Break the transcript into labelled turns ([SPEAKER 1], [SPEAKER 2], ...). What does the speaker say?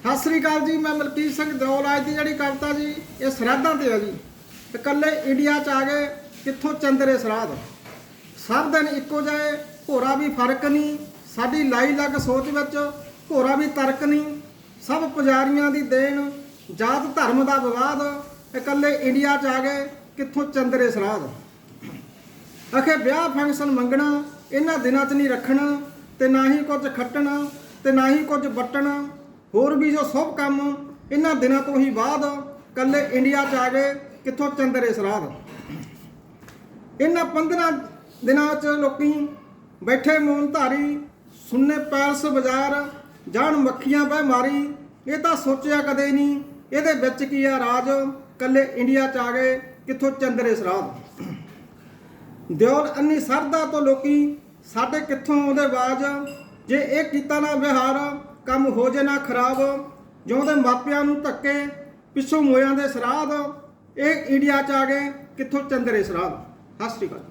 [SPEAKER 1] ਸਤਿ ਸ੍ਰੀ ਅਕਾਲ ਜੀ, ਮੈਂ ਮਲਕੀਤ ਸਿੰਘ ਦੌਲ ਅੱਜ ਦੀ ਜਿਹੜੀ ਕਵਿਤਾ ਜੀ, ਇਹ ਸ਼ਰਾਧਾਂ ਤੇ ਆ ਜੀ। ਇਕੱਲੇ ਇੰਡੀਆ ਚ ਆ ਗਏ, ਕਿੱਥੋਂ ਚੰਦਰੇ ਸ਼ਰਾਧ? ਸਭ ਦਿਨ ਇੱਕੋ ਜਿਹੇ, ਭੋਰਾ ਵੀ ਫ਼ਰਕ ਨਹੀਂ। ਸਾਡੀ ਲਾਈ ਲੱਗ ਸੋਚ ਵਿੱਚ, ਭੋਰਾ ਵੀ ਤਰਕ ਨਹੀਂ। ਸਭ ਪੁਜਾਰੀਆਂ ਦੀ ਦੇਣ, ਜਾਤ ਧਰਮ ਦਾ ਵਿਵਾਦ। ਇਕੱਲੇ ਇੰਡੀਆ ਚ ਆ ਗਏ, ਕਿੱਥੋਂ ਚੰਦਰੇ ਸ਼ਰਾਧ? ਅਖੇ ਵਿਆਹ ਫੰਕਸ਼ਨ ਮੰਗਣਾ, ਇਹਨਾਂ ਦਿਨਾਂ 'ਚ ਨਹੀਂ ਰੱਖਣਾ, ਤੇ ਨਾ ਹੀ ਕੁਝ ਖੱਟਣਾ, ਤੇ ਨਾ ਹੀ ਕੁਝ ਵੱਟਣਾ। ਹੋਰ ਵੀ ਜੋ ਸਭ ਕੰਮ ਇਹਨਾਂ ਦਿਨਾਂ ਤੋਂ ਹੀ ਬਾਅਦ ਕੱਲੇ ਇੰਡੀਆ 'ਚ ਆ ਗਏ, ਕਿੱਥੋਂ ਚੰਦਰੇ ਸਰਾਧ। ਇਹਨਾਂ 15 ਦਿਨਾਂ 'ਚ ਲੋਕੀ ਬੈਠੇ ਮੌਨ ਧਾਰੀ ਸੁਣਨੇ ਪੈਲਸ ਬਾਜ਼ਾਰ, ਜਾਣ ਮੱਖੀਆਂ ਬਹਿ ਮਾਰੀ। ਇਹ ਤਾਂ ਸੋਚਿਆ ਕਦੇ ਨਹੀਂ ਇਹਦੇ ਵਿੱਚ ਕੀ ਆ ਰਾਜ? ਕੱਲੇ ਇੰਡੀਆ 'ਚ ਆ ਗਏ, ਕਿੱਥੋਂ ਚੰਦਰੇ ਸਰਾਧ। ਦਿਓਲ ਅੰਨੀ ਸਰਦਾ ਤੋਂ ਲੋਕੀ, ਸਾਡੇ ਕਿੱਥੋਂ ਆਉਂਦੇ ਬਾਜ? ਜੇ ਇਹ ਕੀਤਾ ਨਾ ਵਿਹਾਰ ਕੰਮ ਹੋ ਜੇ ਨਾ ਖਰਾਬ, ਜਿਉਂਦੇ ਮਾਪਿਆਂ ਨੂੰ ਧੱਕੇ, ਪਿੱਛੋਂ ਮੋਇਆਂ ਦੇ ਸਰਾਧ, ਇਹ ਇੰਡੀਆ ਚ ਆ ਗਏ, ਕਿੱਥੋਂ ਚੰਦਰੇ ਸਰਾਧ? ਸਤਿ ਸ਼੍ਰੀ ਅਕਾਲ।